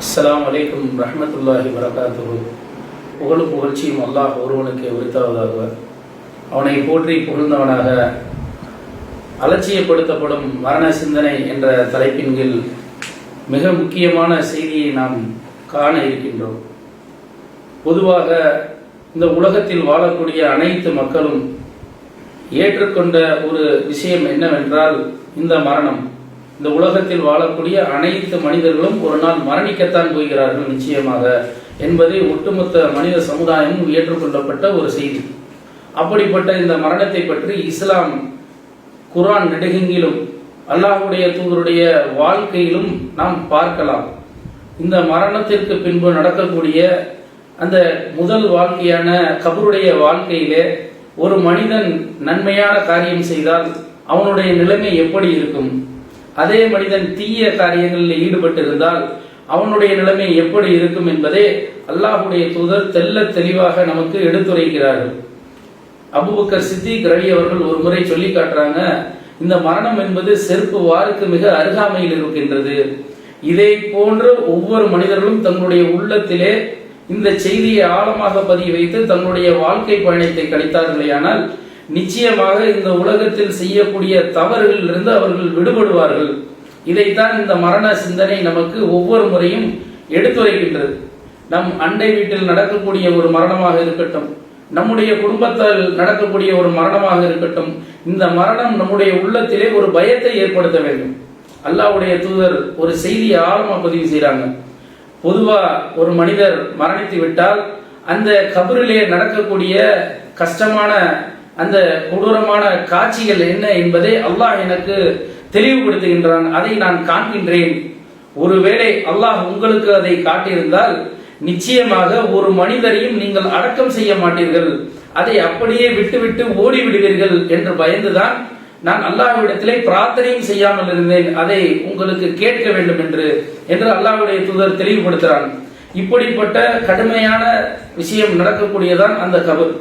அஸ்லாம் வலைக்கும் ரஹமத்துல்லாஹி வரகாத்து புகழும் புகழ்ச்சியும் அல்லாஹ் ஒருவனுக்கு உரித்தாவதாக. அவனை போற்றி புகழ்ந்தவனாக அலட்சியப்படுத்தப்படும் மரண சிந்தனை என்ற தலைப்பின் கீழ் மிக முக்கியமான செய்தியை நாம் காண இருக்கின்றோம். பொதுவாக இந்த உலகத்தில் வாழக்கூடிய அனைத்து மக்களும் ஏற்றுக்கொண்ட ஒரு விஷயம் என்னவென்றால் இந்த மரணம். இந்த உலகத்தில் வாழக்கூடிய அனைத்து மனிதர்களும் ஒரு நாள் மரணிக்கத்தான் போகிறார்கள் நிச்சயமாக என்பதை ஒட்டுமொத்த மனித சமுதாயமும் ஏற்றுக்கொள்ளப்பட்ட ஒரு செய்தி. அப்படிப்பட்ட இந்த மரணத்தை பற்றி இஸ்லாம் குரான் நெடுகெங்கிலும் அல்லாஹுடைய தூதருடைய வாழ்க்கையிலும் நாம் பார்க்கலாம். இந்த மரணத்திற்கு பின்பு நடக்கக்கூடிய அந்த முதல் வாழ்க்கையான கபருடைய வாழ்க்கையிலே ஒரு மனிதன் நன்மையான காரியம் செய்தால் அவனுடைய நிலைமை எப்படி இருக்கும்? அதே மனிதன் தீய காரியங்களில் ஈடுபட்டிருந்தால் அவனுடைய நிலைமை எப்படி இருக்கும் என்பதே அல்லாஹ்வுடைய தூதர் தெல்ல தெளிவாக நமக்கு எடுத்துரைக்கிறார்கள். அபுபக்கர் சித்திக் ரவி அவர்கள் ஒரு முறை சொல்லி காட்டுறாங்க இந்த மரணம் என்பது செருப்பு வாருக்கு மிக அருகாமையில் இருக்கின்றது. இதை போன்று ஒவ்வொரு மனிதர்களும் தங்களுடைய உள்ளத்திலே இந்த செய்தியை ஆழமாக பதிய வைத்து தன்னுடைய வாழ்க்கை பயணத்தை கழித்தார்களேயானால் நிச்சயமாக இந்த உலகத்தில் செய்யக்கூடிய தவறுகளிலிருந்து அவர்கள் விடுபடுவார்கள். இதைத்தான் இந்த மரண சிந்தனை நமக்கு ஒவ்வொரு முறையும் எடுத்துரைக்கின்றது நம் அண்டை வீட்டில் நடக்கக்கூடிய ஒரு மரணமாக இருக்கட்டும் நம்முடைய குடும்பத்தால் நடக்கக்கூடிய ஒரு மரணமாக இருக்கட்டும் இந்த மரணம் நம்முடைய உள்ளத்திலே ஒரு பயத்தை ஏற்படுத்த வேண்டும். அல்லாஹ்வுடைய தூதர் ஒரு செய்தியை ஆழமா பதிவு செய்கிறாங்க. பொதுவா ஒரு மனிதர் மரணித்து விட்டால் அந்த கபரிலே நடக்கக்கூடிய கஷ்டமான அந்த கொடூரமான காட்சிகள் என்ன என்பதை அல்லாஹ் எனக்கு தெளிவுபடுத்துகின்றான். அதை நான் காண்கின்றேன். ஒருவேளை அல்லாஹ் உங்களுக்கு அதை காட்டியிருந்தால் நிச்சயமாக ஒரு மனிதரையும் நீங்கள் அடக்கம் செய்ய மாட்டீர்கள். அதை அப்படியே விட்டுவிட்டு ஓடி விடுவீர்கள் என்று பயந்துதான் நான் அல்லாஹ்விடத்திலே பிரார்த்தனையும் செய்யாமல் இருந்தேன் அதை உங்களுக்கு கேட்க வேண்டும் என்று என்று அல்லாஹ்வுடைய தூதர் தெளிவுபடுத்துறான் இப்படிப்பட்ட கடுமையான விஷயம் நடக்கக்கூடியதான் அந்த கபர்.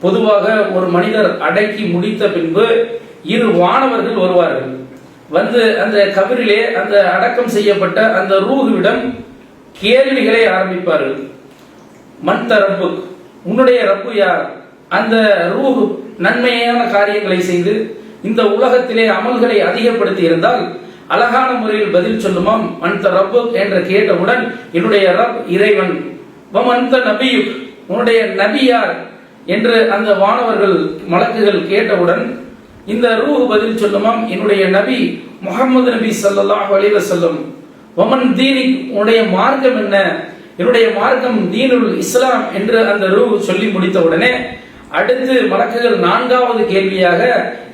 பொதுவாக ஒரு மனிதர் அடக்கி முடித்த பின்பு இரு வானவர்கள் வருவார்கள். வந்து அந்த கபரிலே அந்த அடக்கம் செய்யப்பட்ட அந்த ரூஹுவிடம் கேள்விகளை ஆரம்பிப்பார்கள். மன் ரப்பு உன்னுடைய ரப்பு யார்? அந்த ரூஹு நன்மையான காரியங்களை செய்து இந்த உலகத்திலே அமல்களை அதிகப்படுத்தி இருந்தால் அழகான முறையில் பதில் சொல்லுமாம். அந்த ரப்பு என்று கேட்டவுடன் என்னுடைய ரப் இறைவன். அந்த நபியுக் உன்னுடைய நபியார் என்று அந்த வானவர்கள் மலக்குகள் கேட்டவுடன் இந்த ரூ பதில் சொல்லுமாம். என்னுடைய நபி முகமது நபி சல்லாஹ் அலைஹி சொல்லும் ஒமன் தீனி உன்னுடைய மார்க்கம் என்ன? என்னுடைய மார்க்கம் தீனுல் இஸ்லாம் என்று அந்த ரூ சொல்லி முடித்தவுடனே அடுத்து மலக்குகள் நான்காவது கேள்வியாக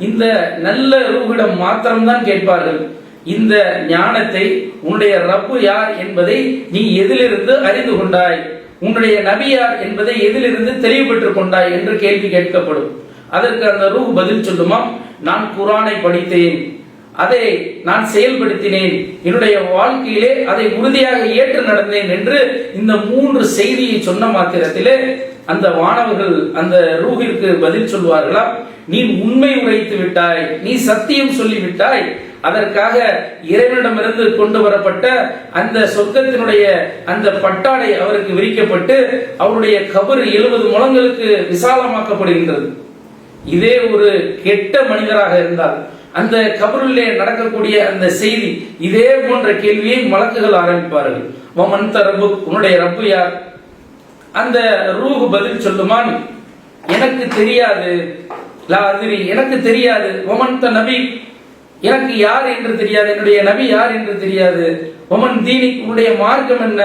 இந்த நல்ல ரூஹிடம் மாத்திரம்தான் கேட்பார்கள். இந்த ஞானத்தை உன்னுடைய ரப்பு யார் என்பதை நீ எதிலிருந்து அறிந்து கொண்டாய்? உன்னுடைய நபி யார் என்பதை எதிலிருந்து தெளிவுபெற்றுக் கொண்டாய் என்று கேள்வி கேட்கப்படும். அதற்கு அந்த ரூ பதில் சொல்லுமாம் நான் குரானை படித்தேன். அதை நான் செயல்படுத்தினேன். என்னுடைய வாழ்க்கையிலே அதை உறுதியாக ஏற்று நடந்தேன் என்று இந்த மூன்று செய்தியை சொன்ன மாத்திரத்திலே அந்த வானவர்கள் அந்த ரூஹிற்கு பதில் சொல்வார்களா நீ உண்மை உரைத்து விட்டாய் நீ சத்தியம் சொல்லிவிட்டாய் அதற்காக இறைவனிடமிருந்து கொண்டு வரப்பட்ட அந்த சொர்க்கத்தினுடைய அந்த பட்டாடை அவருக்கு விரிக்கப்பட்டு அவருடைய கபர் எழுபது முழங்களுக்கு விசாலமாக்கப்படுகின்றது. இதே ஒரு கெட்ட மனிதராக இருந்தால் அந்த கபருள்ளே நடக்கக்கூடிய அந்த செய்தி இதே போன்ற கேள்வியை மலக்குகள் ஆரம்பிப்பார்கள். உன்னுடைய ரப்பு யார்? அந்த ரூஹ் பதில் சொல்லுமான் எனக்கு தெரியாது லா அதிரி எனக்கு தெரியாது ஒமன் நபி எனக்கு யார் என்று தெரியாது என்னுடைய நபி யார் என்று தெரியாது ஒமன் தீனி உன்னுடைய மார்க்கம் என்ன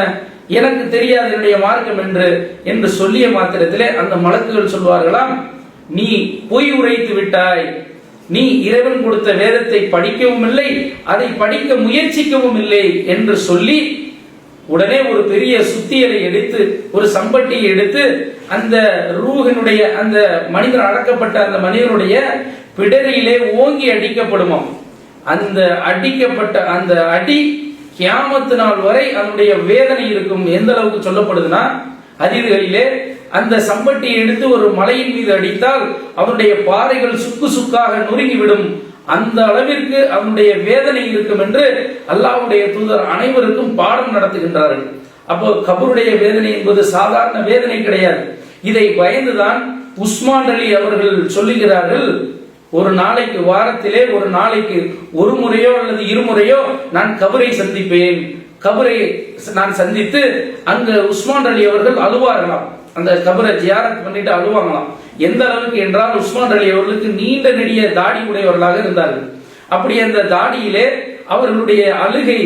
எனக்கு தெரியாது என்னுடைய மார்க்கம் என்று என்று சொல்லிய மாத்திரத்திலே அந்த மலக்குகள் சொல்வார்களாம் நீ பொய் உரைத்து விட்டாய் நீ இறைவன் கொடுத்த வேதத்தை படிக்கவும் இல்லை அதை படிக்க முயற்சிக்கவும் இல்லை என்று சொல்லி உடனே ஒரு பெரிய சுத்தியலை எடுத்து ஒரு சம்பட்டியை எடுத்து அந்த ரூஹினுடைய அந்த மனிதர் அடக்கப்பட்ட அந்த மனிதனுடைய பிடரியிலே ஓங்கி அடிக்கப்படுமாம் அந்த அடிக்கப்பட்ட அந்த அடி கியாமத்து நாள் வரை அதனுடைய வேதனை இருக்கும். எந்த அளவுக்கு சொல்லப்படுதுன்னா அதிர்களிலே அந்த சம்பட்டியை எடுத்து ஒரு மலையின் மீது அடித்தால் அவனுடைய பாறைகள் சுக்கு சுக்காக நொறுங்கிவிடும் அந்த அளவிற்கு அவனுடைய வேதனை இருக்கும் என்று அல்லாஹ்வுடைய தூதர் அனைவருக்கும் பாடம் நடத்துகின்றார்கள். அப்போ கபருடைய வேதனை என்பது சாதாரண வேதனை கிடையாது. இதை பயந்துதான் உஸ்மான் அலி அவர்கள் சொல்லுகிறார்கள் ஒரு நாளைக்கு வாரத்திலே ஒரு நாளைக்கு ஒரு முறையோ அல்லது இருமுறையோ நான் கபரை சந்திப்பேன். கபரை நான் சந்தித்து அங்கு உஸ்மான் அலி அவர்கள் அழுவார்களாம். அந்த கபரை ஜியாரத் பண்ணிட்டு அழுவாங்களாம். எந்த அளவுக்கு என்றால் உஸ்மான் அலி அவர்களுக்கு நீண்ட நெடிய தாடி உடையவர்களாக இருந்தார்கள். அப்படி அந்த தாடியிலே அவர்களுடைய அழுகை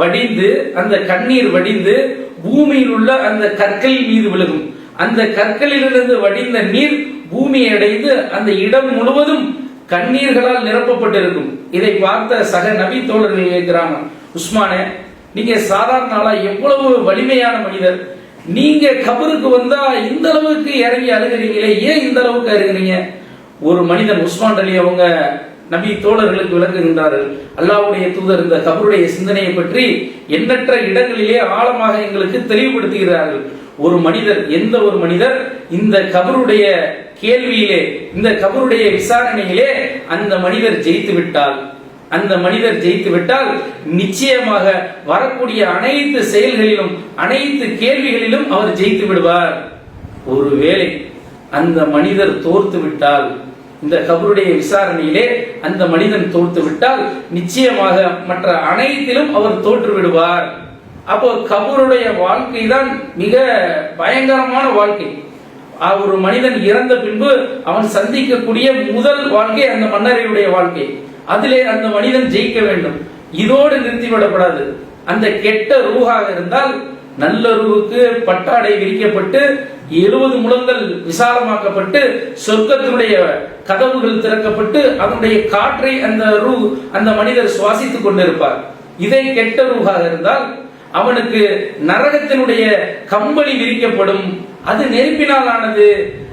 வடிந்து அந்த கண்ணீர் வடிந்து பூமியில் உள்ள அந்த கற்கள் மீது விழுகும். அந்த கற்களிலிருந்து வடிந்த நீர் பூமியை அடைந்து அந்த இடம் முழுவதும் கண்ணீர்களால் நிரப்பப்பட்டிருக்கும். இதை பார்த்த சக நபி தோழர்கள் கேட்கிறாங்க உஸ்மானே நீங்க சாதாரண ஆளா எவ்வளவு வலிமையான மனிதர்? நீங்க கபருக்கு வந்தா இந்த அளவுக்கு இறங்கி அழுகிறீங்களே ஏன் இந்த அளவுக்கு அழுகிறீங்க? ஒரு மனிதன் உஸ்மான் அலி அவங்க நபி தோழர்களுக்கு விளக்குகின்றார்கள் அல்லாவுடைய தூதர் இந்த கபருடைய சிந்தனையை பற்றி எண்ணற்ற இடங்களிலே ஆழமாக எங்களுக்கு தெளிவுபடுத்துகிறார்கள். ஒரு மனிதர் எந்த ஒரு மனிதர் இந்த கபருடைய கேள்வியிலே இந்த கபருடைய விசாரணையிலே அந்த மனிதர் ஜெயித்து விட்டால் அந்த மனிதர் ஜெயித்து விட்டால் நிச்சயமாக வரக்கூடிய அனைத்து செயல்களிலும் அனைத்து கேள்விகளிலும் அவர் ஜெயித்து விடுவார். ஒருவேளை அந்த மனிதர் தோர்த்து விட்டால் இந்த கபருடைய விசாரணையிலே அந்த மனிதன் தோற்று விட்டால் நிச்சயமாக மற்ற அனைத்திலும் அவர் தோற்று விடுவார். அப்போ கபருடைய வாழ்க்கை தான் மிக பயங்கரமான வாழ்க்கை. ஒரு மனிதன் இறந்த பின்பு அவன் சந்திக்கக்கூடிய முதல் வாழ்க்கை அந்த மன்னரையுடைய வாழ்க்கை. அதிலே அந்த மனிதன் ஜெயிக்க வேண்டும். இதோடு நிறுத்திவிடப்படாது. அந்த கெட்ட ரூஹாக இருந்தால் நல்ல ரூவுக்கு பட்டாடை விரிக்கப்பட்டு எழுபது முழங்கள் விசாலமாக்கப்பட்டு சொர்க்கத்தினுடைய கதவுகள் திறக்கப்பட்டு அதனுடைய காற்றை அந்த ரூ அந்த மனிதர் சுவாசித்துக் கொண்டிருப்பார். இதே கெட்ட ரூகாக இருந்தால் அவனுக்கு நரகத்தினுடைய கம்பளி விரிக்கப்படும். அது நெருப்பினால் ஆனது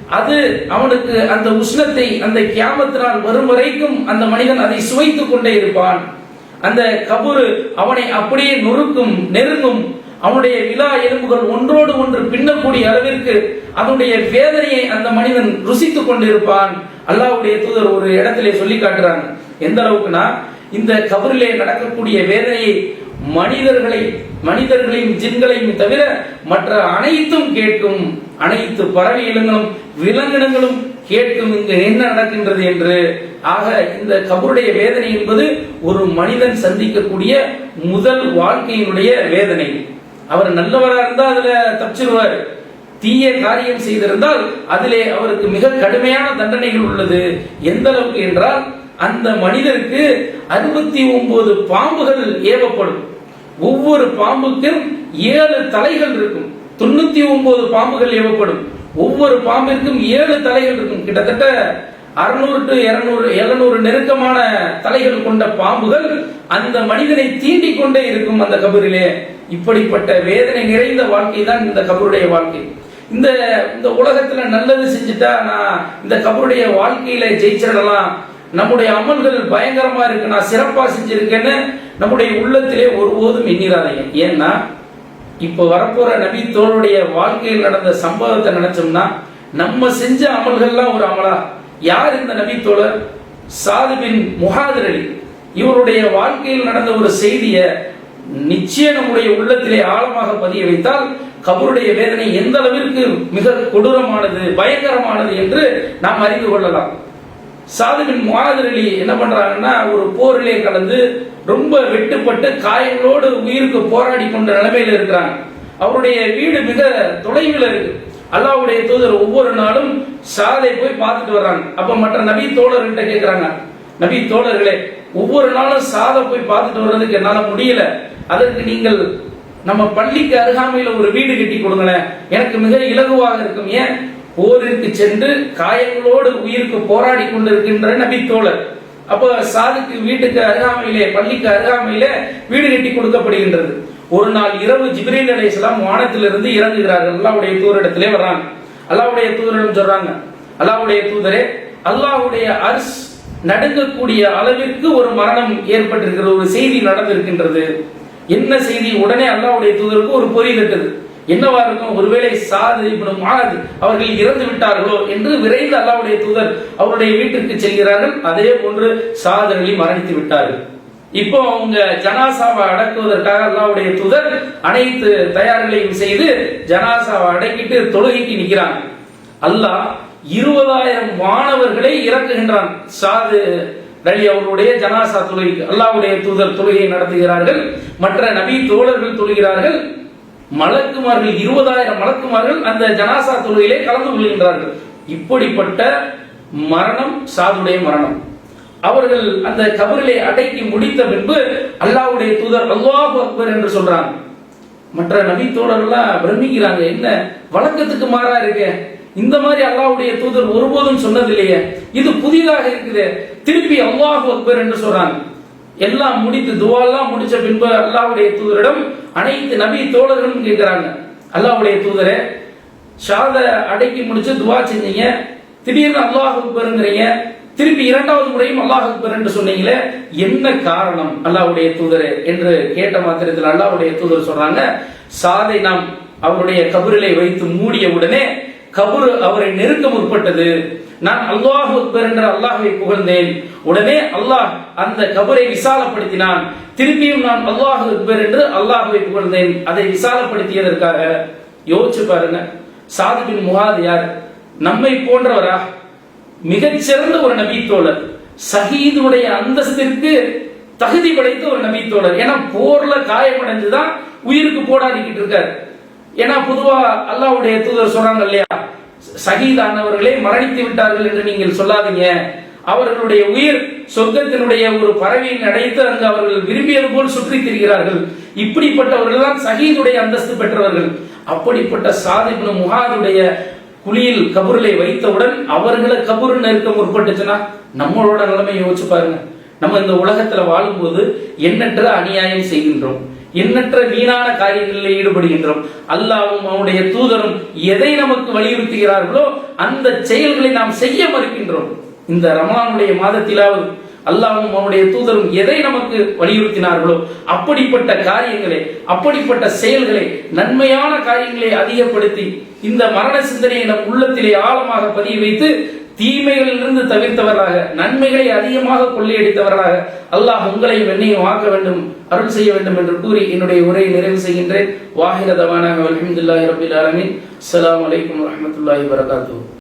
அது அவனுக்கு அந்த உஷ்ணத்தை அந்த கியாமத்தினால் வரும் வரைக்கும் அந்த மனிதன் அதை சுவைத்துக் கொண்டே இருப்பான். அந்த கபுரு அவனை அப்படியே நொறுக்கும் நெருங்கும். அவனுடைய விழா எலும்புகள் ஒன்றோடு ஒன்று பின்னக்கூடிய அளவிற்கு அதனுடைய வேதனையை அந்த மனிதன் ருசித்துக் கொண்டிருப்பான். அல்லாஹ்வுடைய தூதர் ஒரு இடத்திலே சொல்லி காட்டுறாங்க. எந்த அளவுக்குனா இந்த கபரிலே நடக்கக்கூடிய வேதனையை மனிதர்களை மனிதர்களையும் ஜின்களையும் தவிர மற்ற அனைத்தும் கேட்கும். அனைத்து பறவை இனங்களும் விலங்கினங்களும் கேட்கும் இங்கு என்ன நடக்கின்றது என்று? ஆக இந்த கபருடைய வேதனை என்பது ஒரு மனிதன் சந்திக்கக்கூடிய முதல் வாழ்க்கையினுடைய வேதனை. அவர் நல்லவரா இருந்தால் அதுல தப்பிச்சிருவார். தீய காரியம் செய்திருந்தால் அதிலே அவருக்கு மிக கடுமையான தண்டனைகள் உள்ளது. எந்த அளவுக்கு என்றால் அந்த மனிதருக்கு அறுபத்தி ஒன்பது பாம்புகள் ஏவப்படும். ஒவ்வொரு பாம்புக்கும் ஏழு தலைகள் இருக்கும். தொண்ணூத்தி ஒன்பது பாம்புகள் ஏவப்படும். ஒவ்வொரு பாம்பிற்கும் ஏழு தலைகள் இருக்கும். கிட்டத்தட்ட அறுநூறு டு இருநூறு எழுநூறு நெருக்கமான தலைகள் கொண்ட பாம்புகள் அந்த மனிதனை தீண்டிக் கொண்டே இருக்கும் அந்த கபரிலே. இப்படிப்பட்ட வேதனை நிறைந்த வாழ்க்கை தான் இந்த கபருடைய வாழ்க்கை. இந்த இந்த உலகத்துல நல்லது செஞ்சுட்டா நான் இந்த கபருடைய வாழ்க்கையில ஜெயிச்சிடலாம். நம்முடைய அமல்கள் பயங்கரமா இருக்கு நான் சிறப்பா செஞ்சிருக்கேன்னு நம்முடைய உள்ளத்திலே ஒருபோதும் எண்ணிராதீங்க ஏன்னா இப்ப வரப்போற நபி தோளுடைய வாழ்க்கையில் நடந்த சம்பவத்தை நினைச்சோம்னா நம்ம செஞ்ச அமல்கள்லாம் ஒரு அமலா. யார் இந்த நபி தோழர் சாதுபின் அலி. இவருடைய வாழ்க்கையில் நடந்த ஒரு செய்தியை நிச்சயம் நம்முடைய உள்ளத்திலே ஆழமாக பதிய வைத்தால் கபருடைய வேதனை எந்த அளவிற்கு மிக கொடூரமானது பயங்கரமானது என்று நாம் அறிந்து கொள்ளலாம். சாதுபின் முகாதர் அலி என்ன பண்றாங்கன்னா ஒரு போரிலே கலந்து ரொம்ப வெட்டுப்பட்டு காயங்களோடு உயிருக்கு போராடி கொண்ட நிலைமையில இருக்கிறாங்க. அவருடைய வீடு மிக தொலைவில் இருக்கு. அல்லாவுடைய தூதர் ஒவ்வொரு நாளும் சாதை போய் பார்த்துட்டு வர்றாங்க. அப்ப மற்ற நபி தோழர்கிட்ட கேட்கிறாங்க நபி தோழர்களே ஒவ்வொரு நாளும் சாதை போய் பார்த்துட்டு வர்றதுக்கு என்னால முடியல. அதற்கு நீங்கள் நம்ம பள்ளிக்கு அருகாமையில் ஒரு வீடு கட்டி கொடுங்களேன். எனக்கு மிக இலகுவாக இருக்கும். ஏன்? போரிற்கு சென்று காயங்களோடு உயிருக்கு போராடி கொண்டிருக்கின்ற நபி தோழர். அப்போ சாதுக்கு வீட்டுக்கு அருகாமையிலே பள்ளிக்கு அருகாமையிலே வீடு கட்டி கொடுக்கப்படுகின்றது. ஒரு நாள் இரவு ஜிப்ரீல் அலைஹிஸ்ஸலாம் வானத்திலிருந்து இறங்குகிறார்கள். அல்லாவுடைய தூரிடத்திலே வர்றாங்க. அல்லாவுடைய தூதரிடம் சொல்றாங்க அல்லாஹ்வுடைய தூதரே அல்லாஹ்வுடைய அர்ஸ் நடுங்கக்கூடிய அளவிற்கு ஒரு மரணம் ஏற்பட்டிருக்கிற ஒரு செய்தி நடந்திருக்கின்றது. என்ன செய்தி? உடனே அல்லாவுடைய தூதருக்கு ஒரு பொறி தட்டுது என்னவா இருக்கும்? ஒருவேளை சாது இப்படி முஆத் அவர்கள் இறந்து விட்டார்களோ என்று விரைந்து அல்லாவுடைய தூதர் அவருடைய வீட்டிற்கு செல்கிறார்கள். அதே போன்று சாதர்களை மரணித்து விட்டார்கள். இப்போ அவங்க ஜனாசாவை அடக்குவதற்காக அல்லாவுடைய தூதர் அனைத்து தயார்களையும் செய்து ஜனாசாவை அடக்கிட்டு தொழுகைக்கு நிற்கிறாங்க. அல்லாஹ் இருபதாயிரம் மாணவர்களை இறக்குகின்றான். சாது ரலி அவர்களுடைய ஜனாசா தொழுகைக்கு. அல்லாவுடைய தூதர் தொழுகையை நடத்துகிறார்கள். மற்ற நபி தோழர்கள் தொழுகிறார்கள். மலக்குமார்கள் இருபதாயிரம் மலக்குமார்கள் அந்த ஜனாசா தொழுகையிலே கலந்து கொள்கின்றார்கள். இப்படிப்பட்ட மரணம் சாதுடைய மரணம். அவர்கள் அந்த கபரிலே அடக்கி முடித்த பின்பு அல்லாவுடைய தூதர் அல்லாஹு அக்பர் என்று சொல்றாங்க. மற்ற நபி தோழர்கள்லாம் பிரமிக்கிறாங்க என்ன வழக்கத்துக்கு மாறா இருக்கு? இந்த மாதிரி அல்லாவுடைய தூதர் ஒருபோதும் சொன்னதில்லையே. இது புதிதாக இருக்குது. திருப்பி அல்லாஹு அக்பர் என்று சொல்றாங்க. எல்லாம் முடித்து துவாலாம் முடிச்ச பின்பு அல்லாவுடைய தூதரிடம் அனைத்து நபி தோழர்களும் கேட்கிறாங்க. அல்லாவுடைய தூதரே ஷாத அடக்கி முடிச்சு துவா செஞ்சீங்க. திடீர்னு அல்லாஹ் அக்பருங்கிறீங்க. திருப்பி இரண்டாவது முறையும் அல்லாஹ் அக்பர் என்று சொன்னீங்களே என்ன காரணம் அல்லாவுடைய தூதரே என்று கேட்ட மாத்திரத்தில் அல்லாவுடைய தூதர் சொல்றாங்க. சாதை நாம் அவருடைய கபரிலை வைத்து மூடிய உடனே கபரு அவரை நெருக்க முற்பட்டது. நான் அல்லாஹ் அக்பர் என்ற அல்லாஹை புகழ்ந்தேன். உடனே அல்லாஹ் அந்த கபரை விசாலப்படுத்தினான். திருப்பியும் நான் அல்லாஹ் அக்பர் என்று அல்லாஹை புகழ்ந்தேன். அதை விசாலப்படுத்தியதற்காக யோசிச்சு பாருங்க. சாதுபின் முகாது யார்? நம்மை போன்றவரா? மிகச்சிறந்த ஒரு நபி தோழர் அந்தஸ்திற்கு தகுதி படைத்த ஒரு நபி தோழர் ஏன்னா போர்ல காயமடைஞ்சுதான் உயிருக்கு போராடிக்கிட்டு இருக்காரு. ஏன்னா பொதுவா அல்லாஹ்வுடைய தூதர் சொல்றாங்க இல்லையா? சகிதானவர்களே மரணித்து விட்டார்கள் என்று நீங்கள் சொல்லாதீங்க. அவர்களுடைய உயிர் சொர்க்கத்தினுடைய ஒரு பறவையை அடைத்து அங்கு அவர்கள் விரும்பியது போல் சுற்றி திரிகிறார்கள். இப்படிப்பட்டவர்கள் தான் சகிதுடைய அந்தஸ்து பெற்றவர்கள். அப்படிப்பட்ட சாதிபு முகாதுடைய குழியில் கபூரிலே வைத்தவுடன் அவர்களை கபூர் நெருக்க முற்பட்டுச்சுன்னா நம்மளோட நிலைமை யோசிச்சு பாருங்க. நம்ம இந்த உலகத்துல வாழும்போது எண்ணற்ற அநியாயம் செய்கின்றோம். எண்ணற்ற வீணான காரியங்களில் ஈடுபடுகின்றோம். அல்லாவும் அவனுடைய தூதரும் எதை நமக்கு வலியுறுத்துகிறார்களோ அந்த செயல்களை நாம் செய்ய மறுக்கின்றோம். இந்த ரமலானுடைய மாதத்திலாவது அல்லாவும் அவனுடைய தூதரும் எதை நமக்கு வலியுறுத்தினார்களோ அப்படிப்பட்ட காரியங்களை அப்படிப்பட்ட செயல்களை நன்மையான காரியங்களை அதிகப்படுத்தி இந்த மரண சிந்தனையை நம் உள்ளத்திலே ஆழமாக பதிய வைத்து தீமைகளிலிருந்து தவிர்த்தவர்களாக நன்மைகளை அதிகமாக கொள்ளையடித்தவர்களாக அல்லாஹ் உங்களையும் என்னையும் ஆக்க வேண்டும் அருள் செய்ய வேண்டும் என்று கூறி என்னுடைய உரையை நிறைவு செய்கின்றேன். வாஹிர தவானாக அலமதுல்லாஹி ரபில் ஆலமின். அஸ்ஸலாமு வலைக்கம் வரமத்துல்லாஹி வரகாத்துஹு